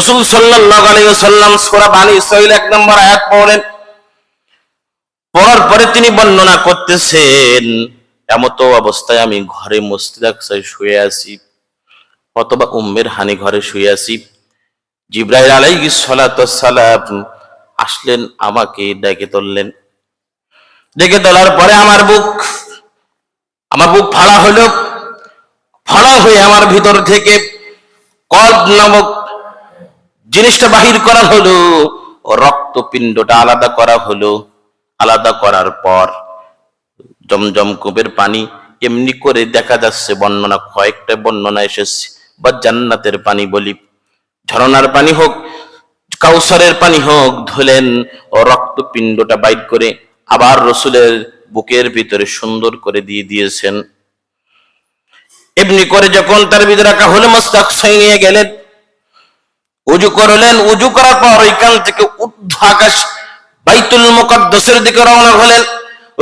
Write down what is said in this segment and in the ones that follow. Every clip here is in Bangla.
রসুল সাল্লাল্লাহু আলাইহি ওয়াসাল্লাম সূরা বানী ইসরাঈল এক নম্বর আয়াত পড়লেন পড়ার পরে তিনি বর্ণনা করতেছেন, এমতো অবস্থায় আমি ঘরে মসজিদ শুয়ে আছি, অথবা উম্মের হানি ঘরে শুয়ে আছি। জিব্রাইল আলাইহিস সালাতু সালাম আসলেন, আমাকে ডেকে তুললেন ডেকে তোলার পরে আমার বুক আমার বুক ফাড়া হলো। ফাড়া হয়ে আমার ভিতর থেকে কদ নামক জিনিসটা বাহির করা হলো, রক্তপিণ্ডটা আলাদা করা হলো। আলাদা করার পর জমজম কূপের পানি এমনি করে দেখা যাচ্ছে বর্ণনা, কয়েকটা বর্ণনা এসেছে। বা জান্নাতের পানি বলি, ঝরনার পানি হোক, কাউসারের পানি হোক, ধুলেন ও রক্তপিণ্ডটা বাইর করে আবার রসুলের বুকের ভিতরে সুন্দর করে দিয়ে দিয়েছেন। এমনি করে যখন তার ভিতরে রাখা হলো, মস্তাক নিয়ে গেলেন উজু করলেন, উজু করার পর ওইখান থেকে আকাশ বাইতুল মুকদ্দাসের দিকে রওনা হলেন।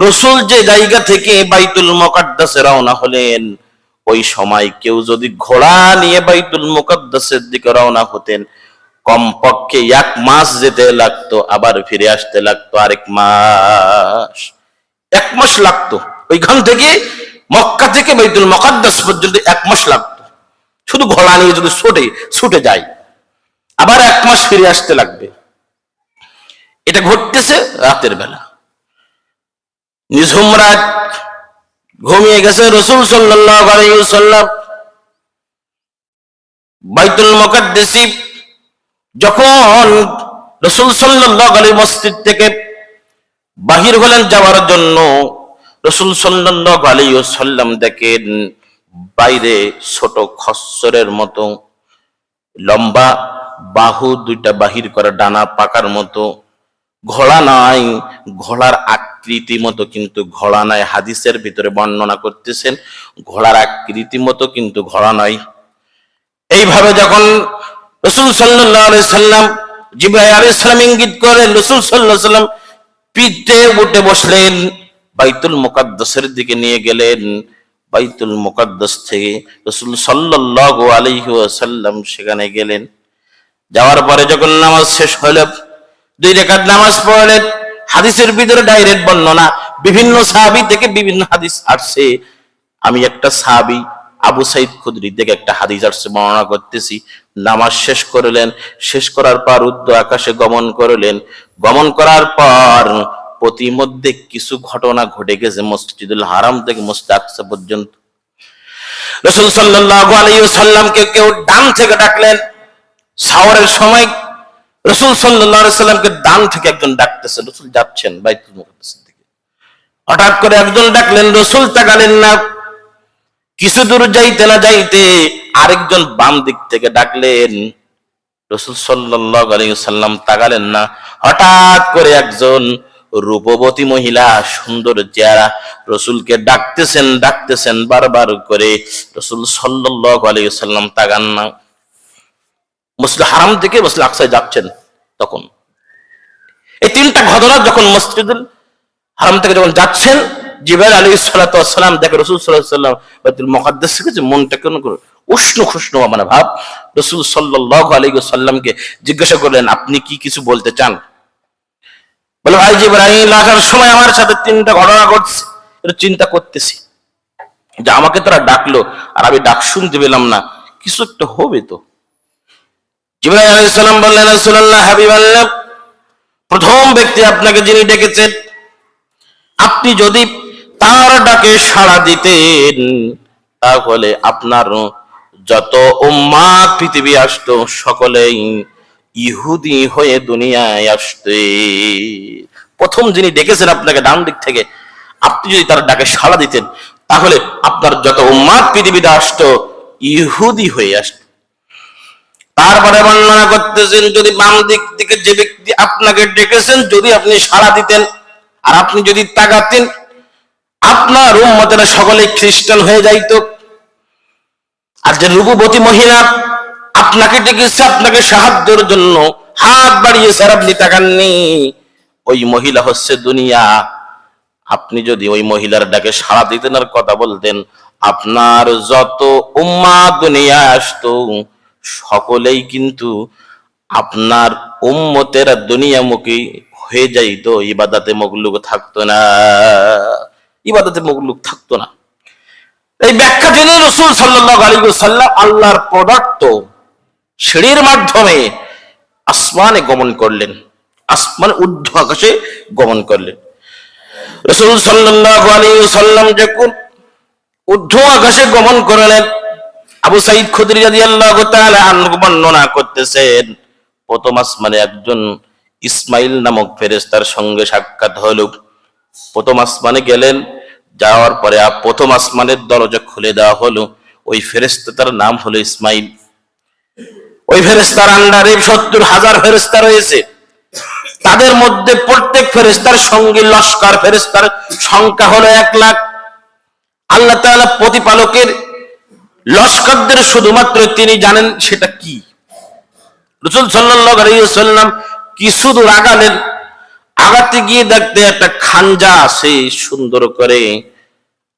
রসুল যে জায়গা থেকে বাইতুল মুকদ্দাসে রওনা হলেন, ওই সময় কেউ যদি ঘোড়া নিয়ে বাইতুল মুকদ্দাসের দিকে রওনা হতেন, কমপক্ষে এক মাস যেতে লাগতো, আবার ফিরে আসতে লাগতো আরেক মাস। এক মাস লাগতো। ওইখান থেকে মক্কা থেকে বাইতুল মুকদ্দাস পর্যন্ত এক মাস লাগতো। শুধু ঘোড়া নিয়ে যদি ছুটে ছুটে যায়। আবার এক মাস ফিরে আসতে লাগবে। এটা ঘটতেছে রাতের বেলা। নিঝুম রাত ঘুমিয়ে গেছে রসুল সাল্লাম বাইতুল মুকাদ্দাসি যখন রসুল সাল্লাহ আলী মসজিদ থেকে বাহির হলেন যাওয়ার জন্য, রসুল সাল্লাহ আলী সাল্লাম দেখেন বাইরে ছোট খচ্চরের মতো লম্বা বাহু দুইটা বাহির করা ডানা পাকার মতো। ঘোড়া নাই, ঘোড়ার আকৃতি মতো কিন্তু ঘোড়া নাই, হাদিসের ভিতরে বর্ণনা করতেছেন, ঘোড়ার আকৃতি মতো কিন্তু ঘোড়া নয় এইভাবে যখন রসুল সাল্লাহ সাল্লাম সাল্লাম ইঙ্গিত করেন রসুল সাল্লাহ সাল্লাম পিঠে উঠে বসলেন, বাইতুল মুকাদ্দাসের দিকে নিয়ে গেলেন। বাইতুল মুকাদ্দাস থেকে রসুল সাল্লাহ আলাইহি ওয়াসাল্লাম সেখানে গেলেন। যাওয়ার পরে যখন নামাজ শেষ হলো, দুই রেখাত নামাজ পড়লেন হাদিসের ভিতরে ডাইরেক্ট বর্ণনা, বিভিন্ন সাহাবি থেকে বিভিন্ন হাদিস আসছে। আমি একটা সাহাবি, আবু সাইদ খুদরি থেকে একটা হাদিস আসছে, বর্ণনা করতেছি। নামাজ শেষ করলেন, শেষ করার পর উদ্দ আকাশে গমন করলেন। গমন করার পর প্রতিমধ্যে কিছু ঘটনা ঘটে গেছে মসজিদুল হারাম থেকে মসজিদ আকসা পর্যন্ত। রসুল সাল্লাহ আলাইহি সাল্লামকে কেউ ডান থেকে ডাকলেন সাওয়ারের সময় রসুল সাল্লাহ সাল্লামকে ডান থেকে একজন ডাকতেছে, রসুল যাচ্ছেন বাইতুল মুকাদ্দাসের দিকে। হঠাৎ করে একজন ডাকলেন, রসুল তাকালেন না। কিছু দূর যাইতে না যাইতে আরেকজন বাম দিক থেকে ডাকলেন, রসুল সাল্লাম তাকালেন না। হঠাৎ করে একজন রূপবতী মহিলা, সুন্দর চেহারা, রসুলকে ডাকতেছেন ডাকতেছেন, বারবার করে রসুল সাল্লাহ আলী সাল্লাম তাকান না। মসজিদ হারাম থেকে মসজিদ আকসায় যাচ্ছেন তখন। এই তিনটা ঘটনা যখন মসজিদুল হারাম থেকে যখন যাচ্ছেন জিবাইল আলী সালাম দেখে রসুল সাল্লাম বাইতুল মনটা কেন করে উষ্ণ খুষ্ণ মানে ভাব, রসুল সাল্লাহ আলী সাল্লামকে জিজ্ঞাসা করলেন, আপনি কি কিছু বলতে চান? বলে, ভাই জিব্রাহিম আসার সময় আমার সাথে তিনটা ঘটনা ঘটছে। এটা চিন্তা করতেছি। যে আমাকে তারা ডাকলো, আর আমি ডাক শুনতে পেলাম না। কিছু একটা হবে তো। সালাম বললেন রাসূলুল্লাহ হাবিবাল্লাহ প্রথম ব্যক্তি আপনাকে যিনি ডেকেছেন, আপনি যদি তার ডাকে সাড়া দিতেন, তাহলে আপনার যত উম্মাদ পৃথিবী আসতো, সকলেই ইহুদি হয়ে দুনিয়ায় আসতে। প্রথম যিনি ডেকেছেন আপনাকে ডান দিক থেকে, আপনি যদি তার ডাকে সাড়া দিতেন, তাহলে আপনার যত উম্মাদ পৃথিবীতে আসতো, ইহুদি হয়ে আসতো। তারপরে বর্ণনা করতেছেন, যদি বাম দিক থেকে যে ব্যক্তি আপনাকে ডেকেছেন, যদি আপনি সাড়া দিতেন আর আপনি যদি তাকাতেন, আপনার উম্মতেরা সকলে খ্রিস্টান হয়ে যাইতো। আর যে রূপবতী মহিলা আপনাকে ডেকেছে, আপনাকে সাহায্যের জন্য হাত বাড়িয়েছে, আর আপনি তাকাননি, ওই মহিলা হচ্ছে দুনিয়া। আপনি যদি ওই মহিলার ডাকে সাড়া দিতেন আর কথা বলতেন, আপনার যত উম্মা দুনিয়া আসতো সকলেই কিন্তু আপনার উম্মতেরা দুনিয়ামুখী হয়ে যাইত, ইবাদাতে মগলুক থাকতো না। ইবাদাতে মগলুক থাকতো না। এই ব্যাখ্যা জেনে রসুল সাল্লাহ আলী সাল্লাম আল্লাহর প্রদত্ত সিঁড়ির মাধ্যমে আসমানে গমন করলেন। আসমান ঊর্ধ্ব আকাশে গমন করলেন। রসুল সাল্লাহ আলী সাল্লাম যখন ঊর্ধ্ব আকাশে গমন করলেন আবু সাইদ খুদরি রাজি আল্লাহ বর্ণনা করতেছেন, প্রথম আসমানে একজন ইসমাইল নামক ফেরেস্তার সঙ্গে সাক্ষাৎ হলো। প্রথম আসমানে গেলেন, যাওয়ার পরে প্রথম আসমানের দরজা খুলে দেওয়া হলো। ওই ফেরেস্তার নাম হলো ইসমাইল। ওই ফেরেস্তার আন্ডারে সত্তর হাজার ফেরেস্তা রয়েছে। তাদের মধ্যে প্রত্যেক ফেরেস্তার সঙ্গে লস্কর ফেরেস্তার সংখ্যা হলো এক লাখ। আল্লাহ তাআলা প্রতিপালকের লস্করদের শুধুমাত্র তিনি জানেন সেটা কি? রসুল সাল্লাম কিছু দূর আগালেন আগাতে গিয়ে দেখতে একটা খাঞ্জা আছে সুন্দর করে।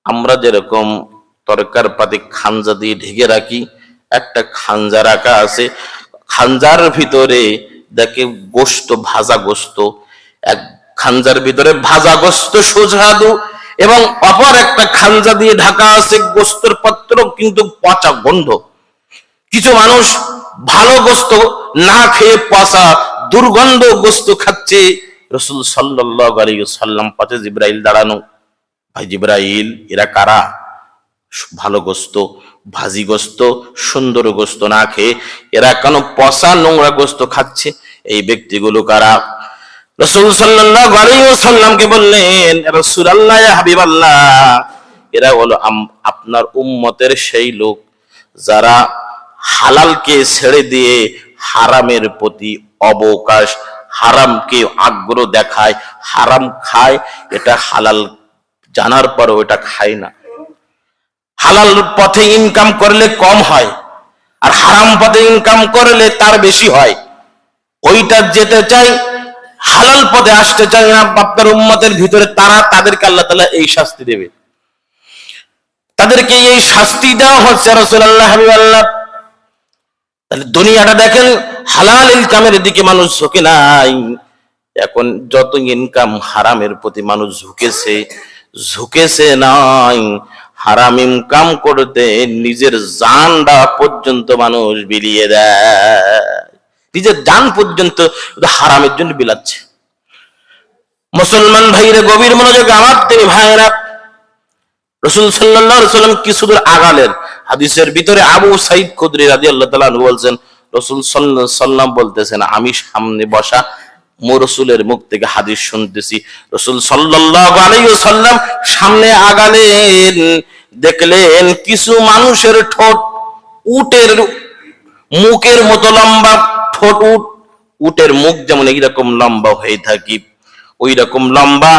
আমরা যেরকম তরকার পাতি খাঞ্জা দিয়ে ঢেকে রাখি, একটা খাঞ্জা রাখা আছে। খাঞ্জার ভিতরে দেখে গোস্ত, ভাজা গোস্ত। এক খাঞ্জার ভিতরে ভাজা গোস্ত সুস্বাদু এবং অপর একটা খাঞ্জা দিয়ে ঢাকা আছে, গোস্তর পাত্র, কিন্তু পচা গন্ধ। কিছু মানুষ ভালো গোস্ত না খেয়ে পচা দুর্গন্ধ গোস্ত খাচ্ছে। রসুল সাল্লাহ সাল্লাম পাশে জিব্রাইল দাঁড়ানো। ভাই জিব্রাইল, এরা কারা? ভালো গোস্ত, ভাজি গোস্ত, সুন্দর গোস্ত না খেয়ে এরা কেন পচা নোংরা গোস্ত খাচ্ছে? এই ব্যক্তিগুলো কারা? রসুল সাল্লাহ আলী সাল্লামকে বললেন রসুল আল্লাহ হাবিব আল্লাহ এরা হলো আপনার উম্মতের সেই লোক যারা হালালকে ছেড়ে দিয়ে হারামের প্রতি অবকাশ, হারামকে আগ্রহ দেখায়, হারাম খায়, এটা হালাল জানার পরও এটা খায় না। হালাল পথে ইনকাম করলে কম হয় আর হারাম পথে ইনকাম করলে তার বেশি হয়। ওইটা যেতে চাই হালাল পথে আসতে চাই না আপনার উম্মতের ভিতরে তারা তাদেরকে আল্লাহ তাআলা এই শাস্তি দেবে। তাদেরকে এই শাস্তি দেওয়া হচ্ছে রসুল্লাহ হাবিবাল্লাহ তাহলে দুনিয়াটা দেখেন, হালাল ইনকামের দিকে মানুষ ঝুঁকে নাই। এখন যত ইনকাম হারামের প্রতি মানুষ ঝুঁকেছে ঝুঁকেছে নাই। হারাম ইনকাম করতে নিজের জানটা পর্যন্ত মানুষ বিলিয়ে দেয়। নিজের জান পর্যন্ত হারামের জন্য বিলাচ্ছে। মুসলমান ভাইরে গভীর মনোযোগ আমার তিনি ভাইরা রসুল সাল্লাম কিছু দূর আগালেন? হাদিসের ভিতরে আবু সাইদ খুদরি রাজি আল্লাহ বলছেন, রসুল সাল্লাম বলতেছেন, আমি সামনে বসা, মো রসুলের মুখ থেকে হাদিস শুনতেছি। রসুল সাল্লাম সামনে আগালেন, দেখলেন কিছু মানুষের ঠোঁট উটের মুখের মতো লম্বা ঠোঁট উট, উটের মুখ যেমন এইরকম লম্বা হয়ে থাকি ওই রকম লম্বা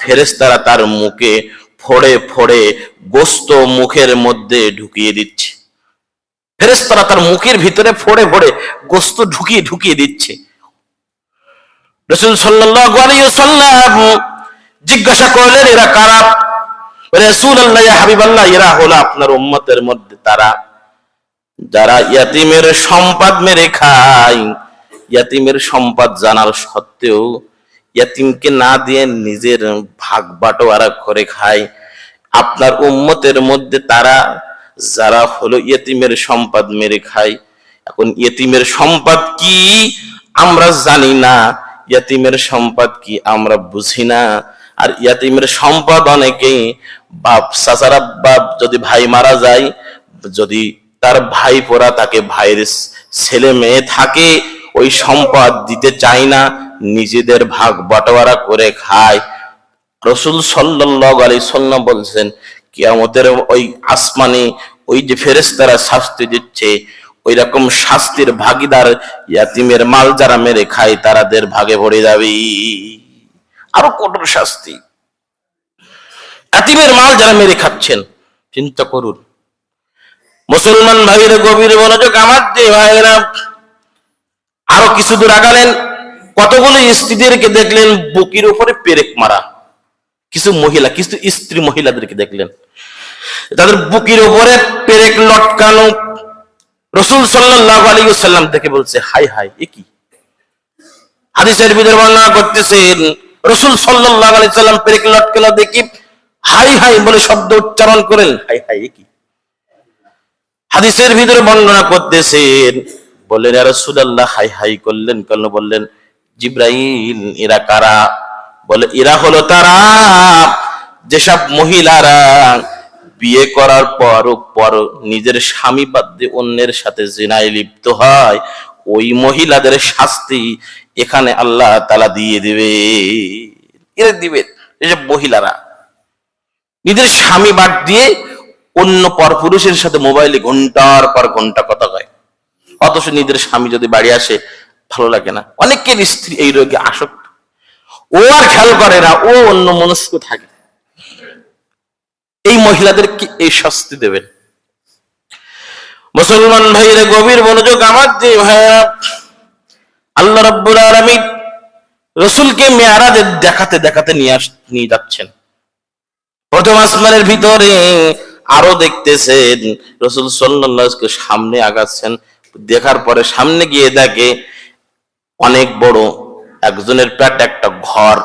ফেরেস্তারা তার মুখে ফোড়ে ফোড়ে গোস্ত মুখের মধ্যে ঢুকিয়ে দিচ্ছে। ফেরেস্তারা তার মুখের ভিতরে ফোড়ে ফোড়ে গোস্ত ঢুকিয়ে ঢুকিয়ে দিচ্ছে। রসুল সাল্লাম জিজ্ঞাসা করলেন, এরা কারা? রসুল আল্লাহ হাবিব আল্লাহ এরা হলো আপনার উম্মতের মধ্যে তারা। যারা ইয়াতিমের সম্পদ মেরে খায়, ইয়াতিমের সম্পদ জানার সত্ত্বেও ইয়াতিমকে না দিয়ে নিজের ভাগ বাটোয়ারা করে খায়। আপনার উম্মতের মধ্যে তারা যারা হলো ইয়েতিমের সম্পদ মেরে খায়, এখন ইয়েতিমের সম্পদ কি আমরা জানি না, ইয়াতিমের সম্পদ কি আমরা বুঝি না। আর ইয়াতিমের সম্পদ অনেকেই বাপ, চাচারা বাপ যদি ভাই মারা যায়, যদি তার ভাই পোড়া তাকে ভাইয়ের ছেলে মেয়ে থাকে, ওই সম্পদ দিতে চায় না, নিজেদের ভাগ বাটোয়ারা করে খায়। রসুল সাল্লাহ আলী সাল্লাম বলছেন, কিয়ামতের ওই আসমানে ওই যে ফেরেস্তারা শাস্তি দিচ্ছে ওই রকম শাস্তির ভাগিদার ইয়াতিমের মাল যারা মেরে খায় তারাদের ভাগে পড়ে যাবে। আরও কঠোর শাস্তি। ইয়াতিমের মাল যারা মেরে খাচ্ছেন, চিন্তা করুন মুসলমান ভাইয়ের গভীর মনোযোগ আমার যে ভাইয়েরা আরও কিছু দূর আগালেন। কতগুলো স্ত্রীদেরকে দেখলেন, বুকির উপরে পেরেক মারা। কিছু মহিলা, কিছু স্ত্রী মহিলাদেরকে দেখলেন। তাদের বুকির উপরে পেরেক লটকানো রসুল সাল্লাহ আলী সাল্লাম দেখে বলছে, হাই হাই, এ কি? হাদিসের ভিতরে বর্ণনা করতেছেন রসুল সাল্লাহ আলী সাল্লাম পেরেক লটকেল দেখি হাই হাই বলে শব্দ উচ্চারণ করেন, হাই হাই, এ কি? হাদিসের ভিতরে বর্ণনা করতেছেন। বললেন রসুল্লাহ হাই হাই করলেন কেন? বললেন, জিব্রাইল, এরা কারা? বলে, এরা হলো তারা। যেসব মহিলারা বিয়ে করার পর পর নিজের স্বামী বাদ দিয়ে অন্যের সাথে জেনায় লিপ্ত হয়, ওই মহিলাদের শাস্তি এখানে আল্লাহ তালা দিয়ে দিবে এরা দিবে এসব মহিলারা। নিজের স্বামী বাদ দিয়ে অন্য পর পুরুষের সাথে মোবাইলে ঘণ্টার পর ঘণ্টা কথা কয়। অথচ নিজের স্বামী যদি বাড়ি আসে, ভালো লাগে না। অনেকের স্ত্রী এই রোগে আসক্ত। ও আর খেয়াল করে না, ও অন্য মনস্ক থাকে। এই মহিলাদেরকে এই শাস্তি দেবেন। মুসলমান ভাইয়ের, গভীর মনোযোগ আমার যে ভাইয়া আল্লাহ রব্বুল আলমিন রসুলকে মেয়ারাজে দেখাতে দেখাতে নিয়ে আস, নিয়ে যাচ্ছেন। প্রথম আসমানের ভিতরে আরও দেখতেছেন, রসুল সাল্লাহকে সামনে আগাচ্ছেন। দেখার পরে সামনে গিয়ে দেখে অনেক বড় একজনের প্যাট একটা ঘর।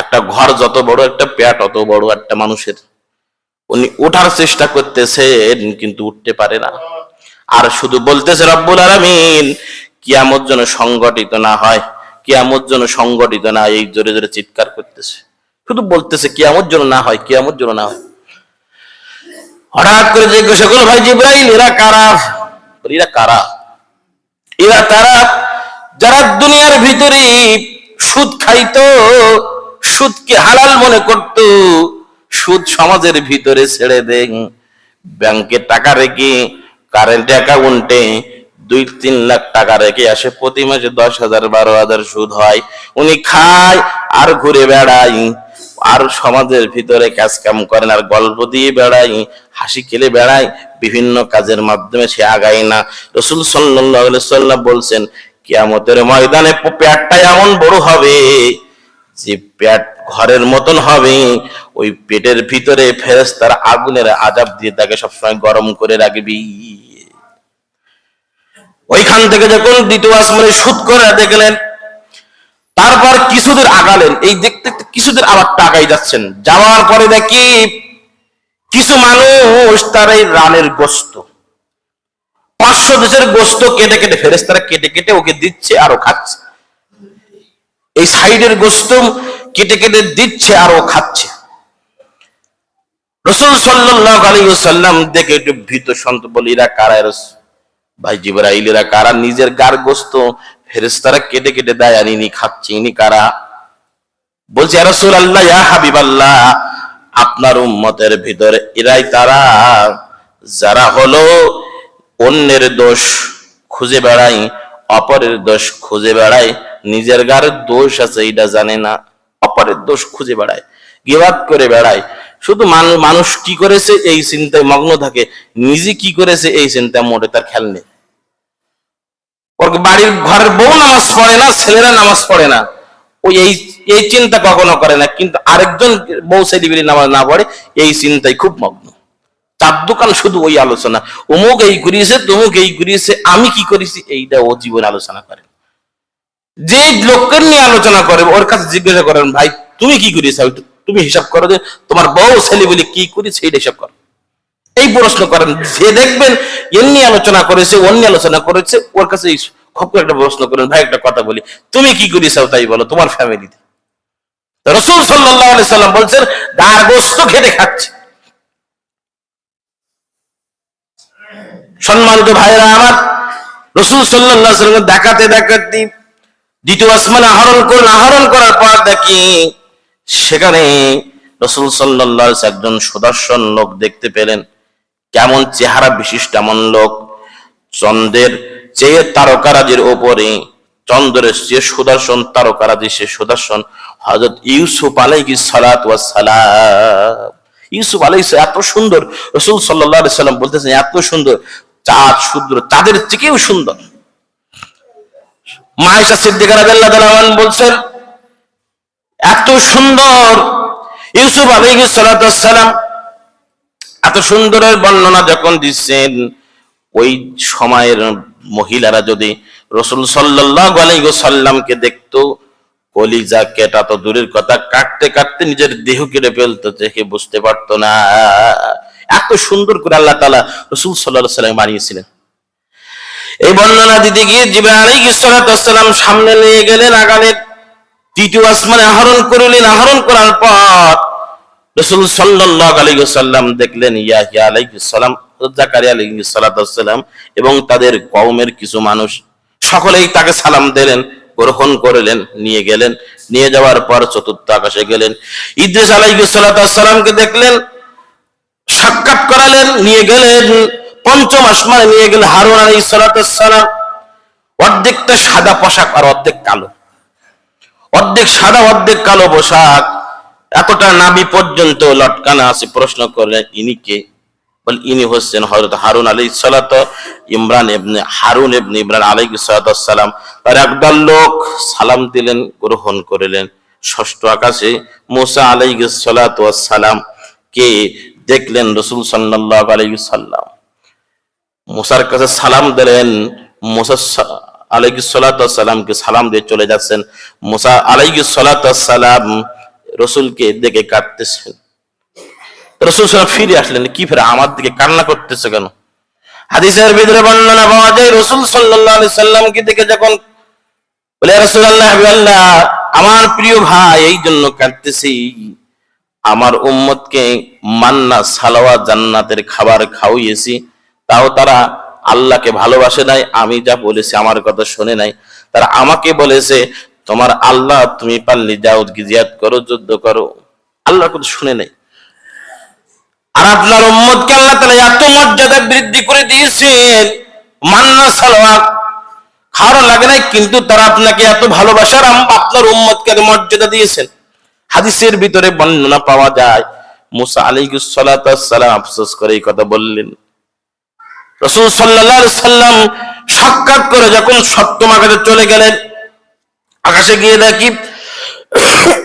একটা ঘর যত বড় একটা প্যাট অত বড় একটা মানুষের। উনি ওঠার চেষ্টা করতেছেন, কিন্তু উঠতে পারে না। আর শুধু বলতেছে, রব্বুল আলমিন, কিয়ামত যেন সংগঠিত না হয়, কিয়ামত যেন সংগঠিত না এই জোরে জোরে চিৎকার করতেছে। শুধু বলতেছে, কিয়ামত যেন না হয়, কিয়ামত যেন না হয়। হঠাৎ করে জিজ্ঞাসা করল ভাই জিব্রাইল, এরা কারা? এরা কারা? এরা তারা, যারা দুনিয়ার ভিতরে সুদ খাইতো, সুদকে হালাল মনে করত, সুদ সমাজের ভিতরে ছেড়ে দেন। ব্যাংকে টাকা রেখে কারেন্ট অ্যাকাউন্টে দুই তিন লাখ টাকা রেখে আসে, প্রতি মাসে দশ হাজার, বারো হাজার সুদ হয়। উনি খায় আর ঘুরে বেড়ায়। আর সমাজের ভিতরে কাজ কাম করেন আর গল্প দিয়ে বেড়াই, হাসি খেলে বেড়ায় বিভিন্ন কাজের মাধ্যমে সে আগায় না। রসুল সাল্লাহ বলছেন, কিয়ামতের ময়দানে পেটটা এমন বড় হবে যে পেট ঘরের মতন হবে। ওই পেটের ভিতরে ফেরেস তার আগুনের আজাব দিয়ে তাকে সবসময় গরম করে রাখবি। ওইখান থেকে যখন দ্বিতীয় আসমানে সুদ করে দেখলেন তারপর কিছুদের আগালেন। এই দেখতে কিছুদের আবার টাকাই যাচ্ছেন। যাওয়ার পরে দেখি কিছু মানুষ তার এই রানের গোস্ত। পাঁচশো দেশের গোস্ত কেটে কেটে ফেরেস তারা কেটে কেটে ওকে দিচ্ছে আর খাচ্ছে। এই সাইডের গোস্ত কেটে কেটে দিচ্ছে আর খাচ্ছে। রসুল সাল্লাহ আলী সাল্লাম দেখে একটু ভীত সন্ত বলি, এরা কারা ভাই জিবরাইল, এরা কারা? নিজের গার গোস্ত ফেরেস্তারা কেটে কেটে দেয়, আর ইনি খাচ্ছে ইনি কারা? বলছে রসুল আল্লাহ ইয়া হাবিব আল্লাহ আপনার উম্মতের ভিতরে এরাই তারা। যারা হলো অন্যের দোষ খুঁজে বেড়াই অপরের দোষ খুঁজে বেড়ায়, নিজের গারের দোষ আছে এটা জানে না, অপরের দোষ খুঁজে বেড়ায়, গিবাদ করে বেড়ায়। শুধু মানুষ কি করেছে? এই চিন্তায় মগ্ন থাকে। নিজে কি করেছে? এই চিন্তায় মোটে তার খেয়াল নেই। ওর বাড়ির ঘরের বউ নামাজ পড়ে না, ছেলেরা নামাজ পড়ে না। ওই এই এই চিন্তা কখনো করে না, কিন্তু আরেকজন বউ ছেলেবিলি নামাজ না পড়ে, এই চিন্তায় খুব মগ্ন। চার দোকান শুধু ওই আলোচনা। অমুক এই করিয়েছে, তমুক এই করিয়েছে, আমি কি করেছি, এইটা ও জীবন আলোচনা করে যে লোকের নিয়ে আলোচনা করে, ওর কাছে জিজ্ঞাসা করেন, ভাই, তুমি কি করিয়েছো? তুমি হিসাব করো যে তোমার বউ ছেলে বলে কি করেছে এইটা হিসাব করো। এই প্রশ্ন করেন। যে দেখবেন, এর নিয়ে আলোচনা করেছে, ওর নিয়ে আলোচনা করেছে, ওর কাছে খুব একটা প্রশ্ন করেন, ভাই, একটা কথা বলি। তুমি কি করেছ তাই বলো, তোমার ফ্যামিলিতে রসুল সাল্লাম বলছেন দার গোস্ত খেতে খাচ্ছে। সম্মানিত ভাইরা আমার, রসুল সাল্লাহ সাল্লাম দেখাতে দেখাতে দ্বিতীয় আসমান আহরণ করলেন আহরণ করার পর দেখি, সেখানে রসুল সাল্লাহ একজন সুদর্শন লোক দেখতে পেলেন। কেমন চেহারা বিশিষ্ট এমন লোক চন্দ্রের চেয়ে তারকারাজের ওপরে চন্দ্রের যে সুদর্শন তারকারাজি সে সুদর্শন হজরত ইউসুফ আলাইহি সালাত সালাম। ইউসুফ আলাইহিস এত সুন্দর, রসুল সাল্লাম বলতেছেন, এত সুন্দর, চাঁদ শুদ্র চাঁদের থেকেও সুন্দর। মায়েশা সিদ্দিকা তাআলা বলছেন, এত সুন্দর। ইউসুফ ওয়াস সালাম এত সুন্দরের বর্ণনা যখন দিচ্ছেন, ওই সময়ের মহিলারা যদি রসুল সাল্লাহ আলাইসাল্লামকে দেখতো, কলিজা কেটা তো দূরের কথা, কাটতে কাটতে নিজের দেহ কেটে ফেলতো, দেখে বুঝতে পারতো না। এত সুন্দর করে আল্লাহ তালা রসুল সাল্লাহ সাল্লাম বানিয়েছিলেন। এই বর্ণনা দিতে গিয়ে জিবে আলাইসালাম সামনে নিয়ে গেলেন, আগামী তৃতীয় আসমানে আহরণ করলেন। আহরণ করার পর রসুল সাল্লাহ দেখলেন ইয়াহিয়া আলাইসাল্লাম এবং তাদের কওমের কিছু মানুষ সকলেই তাকে সালাম দিলেন, গ্রহণ করলেন, নিয়ে গেলেন। নিয়ে যাওয়ার পর চতুর্থ আকাশে গেলেন। ইদ্রিস আলাইসাল্লামকে দেখলেন, সাক্ষাৎ করালেন, নিয়ে গেলেন। পঞ্চম আসমানে নিয়ে গেলেন হারুন আলী সালাম অর্ধেকটা সাদা পোশাক আর অর্ধেক কালো। অর্ধেক সাদা, অর্ধেক কালো পোশাক। এতটা নাবি পর্যন্ত লটকানা আছে, প্রশ্ন করলেন ইনি কে? বল, ইনি হচ্ছেন হজরত হারুন আলী সালাত, ইমরান এবনে হারুন এবনে ইমরান আলী সালাম। তার একদল লোক সালাম দিলেন, গ্রহণ করিলেন। ষষ্ঠ আকাশে মুসা আলাই সালাম কে দেখলেন? রসুল সাল্লাহ আলাই সাল্লাম। মুসার কাছে সালাম দিলেন, মুসা আলাইকি সালামকে সালাম দিয়ে চলে যাচ্ছেন। মুসা আলাইকি সালাম রসুলকে দেখে কাটতেছেন রসুল সাল্লাম ফিরে আসলেন, কি ফিরে, আমার দিকে কান্না করতেছে কেন? হাদিসের ভিতরে বর্ণনা পাওয়া যায়, রসুল সাল্লাহ দেখে যখন বলে রসুল্লাহ আমার প্রিয় ভাই, এই জন্য কাটতেছি আমার উম্মতকে মান্না সালাওয়া জান্নাতের খাবার খাওয়িয়েছি। তাও তারা আল্লাহকে ভালোবাসে নাই, আমি যা বলেছি, আমার কথা শুনে নাই। তারা আমাকে বলেছে তোমার আল্লাহ তুমি পারলে যাও জিয়াদ করো, যুদ্ধ করো। আল্লাহর কথা শুনে নাই। আর আপনার উম্মতকে আল্লাহ তালা এত মর্যাদা বৃদ্ধি করে দিয়েছেন, মান্না সালোয়া খাওয়ার লাগে নাই, কিন্তু তারা আপনাকে এত ভালোবাসার আপনার উম্মতকে মর্যাদা দিয়েছেন। হাদিসের ভিতরে বর্ণনা পাওয়া যায়, মুসা আলী সালাম আফসোস করে এই কথা বললেন। রসুল সাল্লাহ সাল্লাম সাক্ষাৎ করে যখন সপ্তম আকাশে চলে গেলেন আকাশে গিয়ে দেখি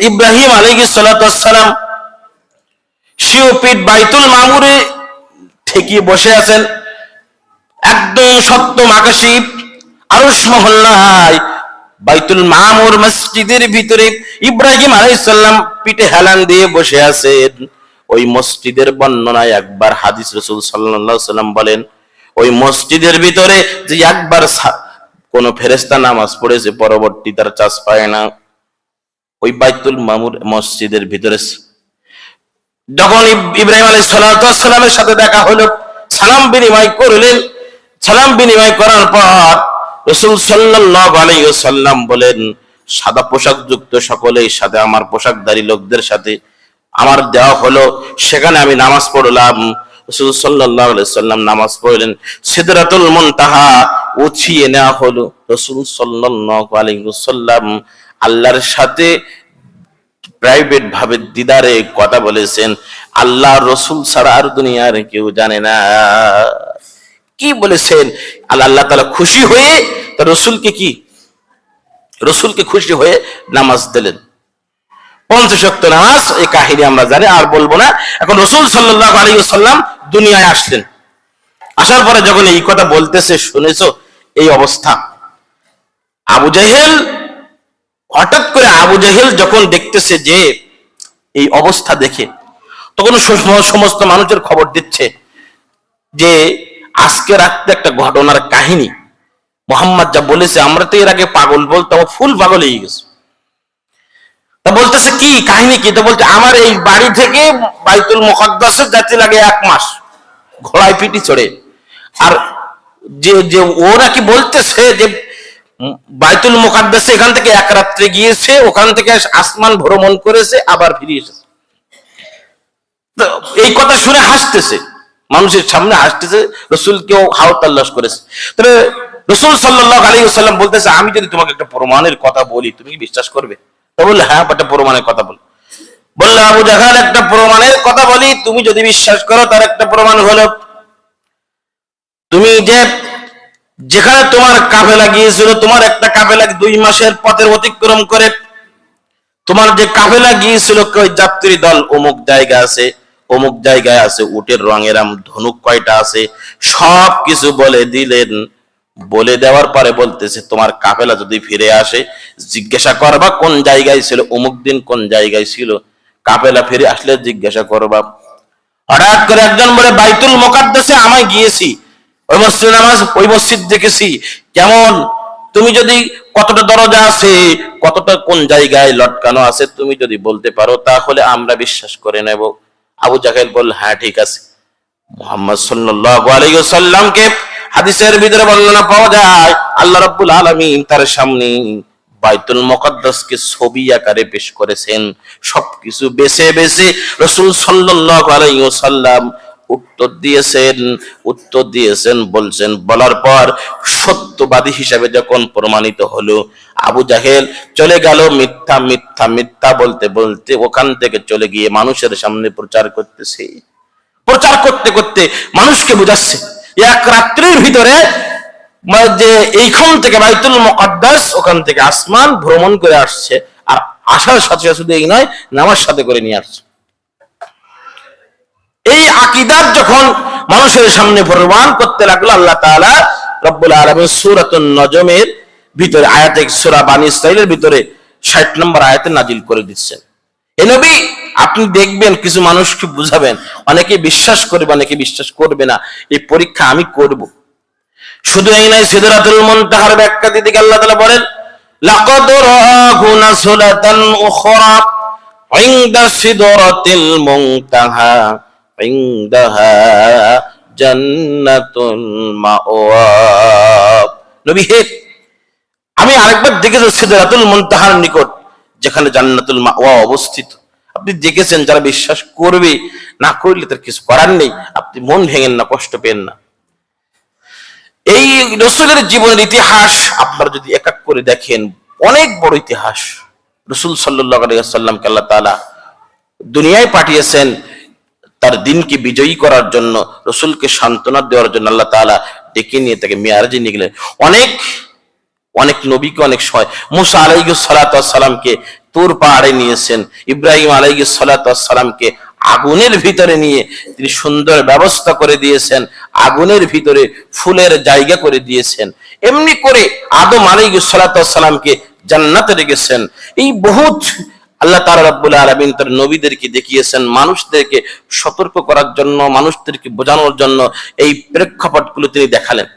ইব্রাহিম আলী সালাম শিওপিট বাইতুল মামুরে ঠেকিয়ে বসে আছেন। একদম সপ্তম আকাশী আরস মহল্লায় বাইতুল মামুর মসজিদের ভিতরে ইব্রাহিম আলাইসাল্লাম পিঠে হেলান দিয়ে বসে আছেন। ওই মসজিদের বর্ণনায় একবার হাদিস রসুল সাল্লাম বলেন, ওই মসজিদের ভিতরে যে একবার কোন ফেরেস্তা নামাজ পড়েছে পরবর্তী তার চাষ পায় না। ওই বাইতুল মামুর মসজিদের ভিতরে যখন ইব্রাহিম আলী সালামের সাথে দেখা হলো, সালাম বিনিময় করলেন। সালাম বিনিময় করার পর রসুল সাল্লাহ আলাইসাল্লাম বলেন, সাদা পোশাক যুক্ত সকলের সাথে, আমার পোশাকধারী লোকদের সাথে আমার দেওয়া হলো। সেখানে আমি নামাজ পড়লাম। রসুল সাল্লাহ সাল্লাম নামাজ পড়লেন। সিদরাতুল তাহা উছিয়ে নেওয়া হলো। রসুল আলাইসাল্লাম আল্লাহর সাথে প্রাইভেট ভাবে দিদারে কথা বলেছেন। আল্লাহ রসুল ছাড়া আর দুনিয়ার কেউ জানে না। কি বলেছেন? আল্লাহ আল্লাহ তালা খুশি হয়ে তার রসুলকে কি? রসুলকে খুশি হয়ে নামাজ দিলেন। পঞ্চশক্ত নামাজ, এই কাহিনী আমরা জানি, আর বলব না। এখন রসুল সাল্লাহ আলী সাল্লাম দুনিয়ায় আসলেন। আসার পরে যখন এই কথা বলতেছে, শুনেছ? এই অবস্থা। আবু জাহেল, হঠাৎ করে আবু জাহেল যখন দেখতেছে যে এই অবস্থা দেখে, তখন সমস্ত মানুষের খবর দিচ্ছে যে আজকে রাত্রে একটা ঘটনার কাহিনী। মোহাম্মদ যা বলেছে, আমরা তো এর আগে পাগল বলতাম ফুল পাগল হয়ে গেছে। তা বলতেছে কি, কাহিনী কি? তো বলছে, আমার এই বাড়ি থেকে বাইতুল মুকদ্দাসে যাতে লাগে এক মাস, ঘোড়ায় পিটি চড়ে। আর যে যে ওরা কি বলতেছে যে বাইতুল মুকাদ্দাসে এখান থেকে এক রাত্রে গিয়েছে, ওখান থেকে আসমান ভ্রমণ করেছে, আবার ফিরে এসেছে। এই কথা শুনে হাসতেছে। মানুষের সামনে হাসতেছে, রসুলকেও হাওতাল্লাস করেছে। তবে রসুল সাল্লাহ আলী সাল্লাম বলতেছে, আমি যদি তোমাকে একটা প্রমাণের কথা বলি, তুমি কি বিশ্বাস করবে? তো বললে হ্যাঁ একটা প্রমাণের কথা বল। বললে, আবু জাহাল, একটা প্রমাণের কথা বলি, তুমি যদি বিশ্বাস করো, তার একটা প্রমাণ হলো। তুমি যে যেখানে তোমার কাফেলা গিয়েছিল, তোমার একটা কাফেলা দুই মাসের পথের অতিক্রম করে, তোমার যে কাফেলা গিয়েছিল ওই যাত্রী দল অমুক জায়গা আছে, অমুক জায়গায় আছে, উটের রঙের ধনুক কয়টা আছে সব কিছু বলে দিলেন। বলে দেওয়ার পরে বলতেছে, তোমার কাফেলা যদি ফিরে আসে, জিজ্ঞাসা করবা কোন জায়গায় ছিল, অমুক দিন কোন জায়গায় ছিল। কাফেলা ফিরে আসলে জিজ্ঞাসা করবা। হঠাৎ করে একজন বলে, বাইতুল মোকাদ্দাসে আমায় গিয়েছি। ওই মসজিদ নামাজ, ওই মসজিদ দেখেছি। কেমন তুমি যদি কতটা দরজা আছে, কতটা কোন জায়গায় লটকানো আছে, তুমি যদি বলতে পারো, তাহলে আমরা বিশ্বাস করে নেব। আবু জাহেল বলল হ্যাঁ ঠিক আছে। মোহাম্মদ সাল্লাল্লাহু আলাইহি ওয়াসাল্লামকে হাদিসের ভিতরে বর্ণনা পাওয়া যায়, আল্লাহ রাব্বুল আলামিন তার সামনে বাইতুল মুকদ্দাসকে ছবি আকারে পেশ করেছেন। সবকিছু বেছে বেছে রাসূল সাল্লাল্লাহু আলাইহি ওয়াসাল্লাম উত্তর দিয়েছেন উত্তর দিয়েছেন, বলছেন, বলার পর সত্যবাদী হিসাবে যখন প্রমাণিত হলো, আবু জাহেল চলে গেল মিথ্যা মিথ্যা মিথ্যা বলতে বলতে ওখান থেকে চলে গিয়ে মানুষের সামনে প্রচার করতেছে। প্রচার করতে করতে মানুষকে বুঝাচ্ছে। এক রাত্রির ভিতরে মানে যে এইখান থেকে বাইতুল মুকদ্দাস, ওখান থেকে আসমান ভ্রমণ করে আসছে। আর আসার সাথে সাথে শুধু এই নয় নামার সাথে করে নিয়ে আসছে। এই আকিদার যখন মানুষের সামনে প্রমাণ করতে লাগল, আল্লাহ তালা রব্বুল আলমী সুরাত নজমের ভিতরে, আয়াতে সুরা বানী ইসরাইলের ভিতরে ষাট নম্বর আয়াতে নাজিল করে দিচ্ছেন। এ নবী, আপনি দেখবেন, কিছু মানুষকে বুঝাবেন? অনেকে বিশ্বাস করবে, অনেকে বিশ্বাস করবে না। এই পরীক্ষা আমি করব। শুধু এই নাই সিদরাতুল মুনতাহার ব্যাখ্যা দিতে আল্লাহ তাআলা বলেন, লাকাদ রাহু নাসলাতান উখরা ইনদা সিদরাতিল মুনতাহা। عندها جنة المأوى নবী হে আমি আরেকবার দেখেছি সিদরাতুল মুনতাহার নিকট যেখানে জান্নাতুল মাওয়া অবস্থিত আপনি দেখেছেন যারা বিশ্বাস করবে না করলে তার কিছু করার নেই আপনি মন ভেঙেন না কষ্ট পেন না এই রসুলের জীবনের ইতিহাস আপনারা যদি এক এক করে দেখেন অনেক বড় ইতিহাস রসুল সাল্লাহামকে আল্লাহ তালা দুনিয়ায় পাঠিয়েছেন তার দিনকে বিজয়ী করার জন্য, রসুলকে সান্ত্বনা দেওয়ার জন্য আল্লাহ তালা ডেকে নিয়ে তাকে মেয়ারাজে নিয়ে গেলেন। অনেক অনেক নবীকে, অনেক সময় মুসা আলাইগুস সালাতামকে তোর পাহাড়ে নিয়েছেন। ইব্রাহিম আলাইগুস সালাতামকে আগুনের ভিতরে নিয়ে তিনি সুন্দর ব্যবস্থা করে দিয়েছেন, আগুনের ভিতরে ফুলের জায়গা করে দিয়েছেন। এমনি করে আদম আলাইগুস সালাতামকে জান্নাতে রেখেছেন। এই বহুত আল্লাহ তাআলা রাব্বুল আলামিন তার নবীদেরকে দেখিয়েছেন মানুষদেরকে সতর্ক করার জন্য, মানুষদেরকে বোঝানোর জন্য এই প্রেক্ষাপটগুলো তিনি দেখালেন।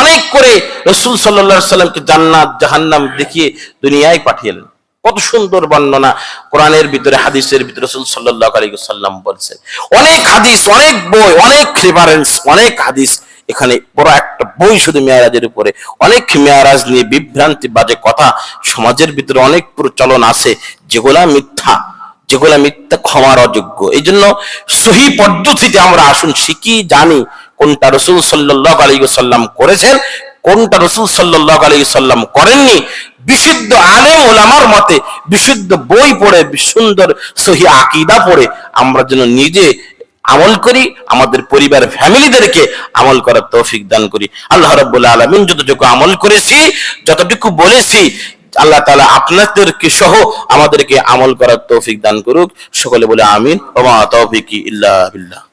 অনেক করে রসুল সাল্লা সাল্লামকে জান্নাত, জাহান্নাম দেখিয়ে দুনিয়ায় পাঠিয়েলেন। কত সুন্দর বর্ণনা কোরআনের ভিতরে, হাদিসের ভিতরে রসুল সাল্লাহ আলী সাল্লাম বলছেন। অনেক হাদিস, অনেক বই, অনেক রেফারেন্স অনেক হাদিস এখানে বড় একটা বই শুধু মেয়ারাজের উপরে। অনেক মেয়ারাজ নিয়ে বিভ্রান্তি বাজে কথা। সমাজের ভিতরে অনেক প্রচলন আছে। যেগুলা মিথ্যা যেগুলা মিথ্যা ক্ষমার অযোগ্য। এই জন্য সহি পদ্ধতিতে আমরা আসুন, শিখি, জানি কোনটা রসুল সাল্লাহ আলী সাল্লাম করেছেন, কোনটা রসুল সাল্লাহ আলী সাল্লাম করেননি। বিশুদ্ধ আলেম ওলামার মতে, বিশুদ্ধ বই পড়ে, সুন্দর সহি আকিদা পড়ে, আমরা যেন নিজে আমল করি, আমাদের পরিবার, ফ্যামিলিদেরকে আমল করার তৌফিক দান করি। আল্লাহ রব্বুল্লাহ আলমিন যতটুকু আমল করেছি, যতটুকু বলেছি, আল্লাহ তালা আপনাদেরকে সহ আমাদেরকে আমল করার তৌফিক দান করুক। সকলে বলে আমিন। ওমা তৌফিক ইল্লাহ বিল্লাহ।